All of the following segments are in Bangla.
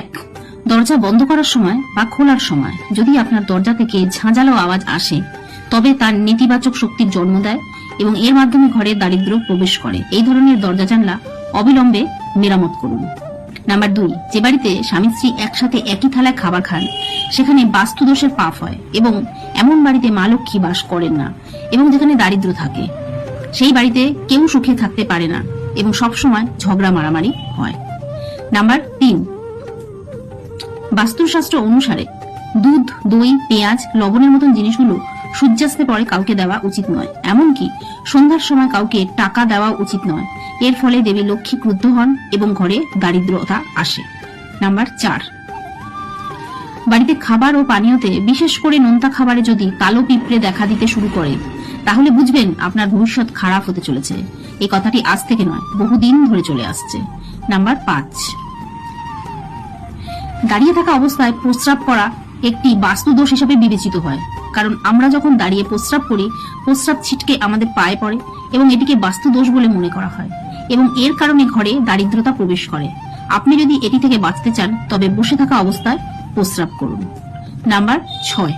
এক। দরজা বন্ধ করার সময় বা খোলার সময় যদি আপনার দরজা থেকে ঝাঁঝালো আওয়াজ আসে, তবে তার নেতিবাচক শক্তির জন্ম দেয় এবং এর মাধ্যমে ঘরে দারিদ্র প্রবেশ করে। এই ধরনের দরজা জানলা অবিলম্বে মেরামত করুন। নাম্বার দুই, যে বাড়িতে স্বামী স্ত্রী একসাথে একই থালায় খাবার খান, সেখানে বাস্তুদোষের পাপ হয় এবং এমন বাড়িতে মা লক্ষ্মী বাস করেন না এবং যেখানে দারিদ্র থাকে, সেই বাড়িতে কেউ সুখে থাকতে পারে না এবং সবসময় ঝগড়া মারামারি হয়। নাম্বার তিন বাস্তুশাস্ত্র অনুসারে দুধ, দই, পেঁয়াজ, লবণের মতন জিনিসগুলো সূর্যাস্তে পরে কাউকে দেওয়া উচিত নয়। এমনকি সন্ধ্যার সময় কাউকে টাকা দেওয়া উচিত নয়। এর ফলে দেবী লক্ষ্মী ক্রুদ্ধ হন এবং ঘরে দারিদ্রতা আসে। নাম্বার চার। বাড়িতে খাবার ও পানীয়তে বিশেষ করে নোনতা খাবারে যদি কালো পিঁপড়ে দেখা দিতে শুরু করে, তাহলে বুঝবেন আপনার ভবিষ্যৎ খারাপ হতে চলেছে। এই কথাটি আজ থেকে নয়, বহুদিন ধরে চলে আসছে। নাম্বার পাঁচ। দাঁড়িয়ে থাকা অবস্থায় প্রস্রাব করা একটি বাস্তুদোষ হিসেবে বিবেচিত হয়। কারণ আমরা যখন দাঁড়িয়ে প্রস্রাব করি, প্রস্রাব ছিটকে আমাদের পায়ে পড়ে এবং এটিকে বাস্তুদোষ বলে মনে করা হয় এবং এর কারণে ঘরে দারিদ্রতা প্রবেশ করে। আপনি যদি এটি থেকে বাঁচতে চান, তবে বসে থাকা অবস্থায় প্রস্রাব করুন। নাম্বার ছয়।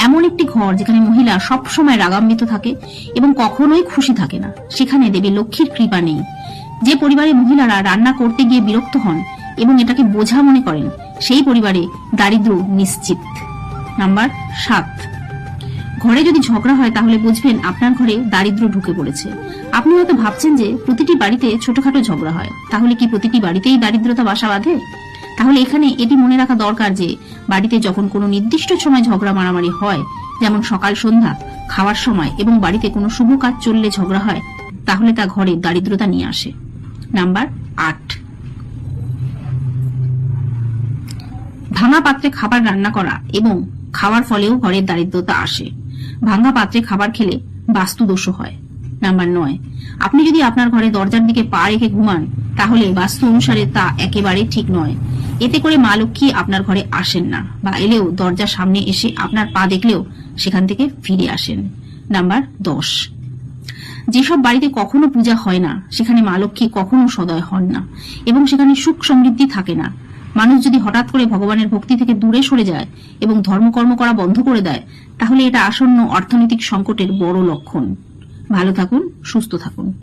এমন একটি ঘর যেখানে মহিলা সব সময় রাগান্বিত থাকে এবং কখনোই খুশি থাকে না। সেখানে দেবী লক্ষ্মীর কৃপা নেই। যে পরিবারে মহিলারা রান্না করতে গিয়ে বিরক্ত হন এবং এটাকে বোঝা মনে করেন সেই পরিবারে দারিদ্র নিশ্চিত। নাম্বার সাত। ঘরে যদি ঝগড়া হয় তাহলে বুঝবেন আপনার ঘরে দারিদ্র ঢুকে পড়েছে। আপনি হয়তো ভাবছেন যে প্রতিটি বাড়িতে ছোটখাটো ঝগড়া হয়। তাহলে কি প্রতিটি বাড়িতেই দারিদ্রতা বাসা বাঁধে? তাহলে এখানে এটি মনে রাখা দরকার যে বাড়িতে যখন কোনো নির্দিষ্ট সময় ঝগড়া মারামারি হয়, যেমন সকাল সন্ধ্যা, খাওয়ার সময় এবং বাড়িতে কোনো শুভ কাজ চললে ঝগড়া হয়, তাহলে তা ঘরে দারিদ্রতা নিয়ে আসে। নাম্বার আট। ভাঙা পাত্রে খাবার রান্না করা এবং খাওয়ার ফলেও ঘরের দারিদ্রতা আসে। ভাঙা পাত্রে খাবার খেলে বাস্তু দোষও হয়। নাম্বার নয়, আপনি যদি আপনার ঘরে দরজার দিকে পা রেখে ঘুমান, তাহলে বাস্তু অনুসারে তা একেবারে ঠিক নয়। এতে করে মা লক্ষ্মী আপনার ঘরে আসেন না বা এলেও দরজার সামনে এসে আপনার পা দেখলেও সেখান থেকে ফিরে আসেন। নাম্বার দশ, যেসব বাড়িতে কখনো পূজা হয় না, সেখানে মা লক্ষ্মী কখনো সদয় হন না এবং সেখানে সুখ সমৃদ্ধি থাকে না। মানুষ যদি হঠাৎ করে ভগবানের ভক্তি থেকে দূরে সরে যায় এবং ধর্মকর্ম করা বন্ধ করে দেয়, তাহলে এটা আসন্ন অর্থনৈতিক সংকটের বড় লক্ষণ। ভালো থাকুন, সুস্থ থাকুন।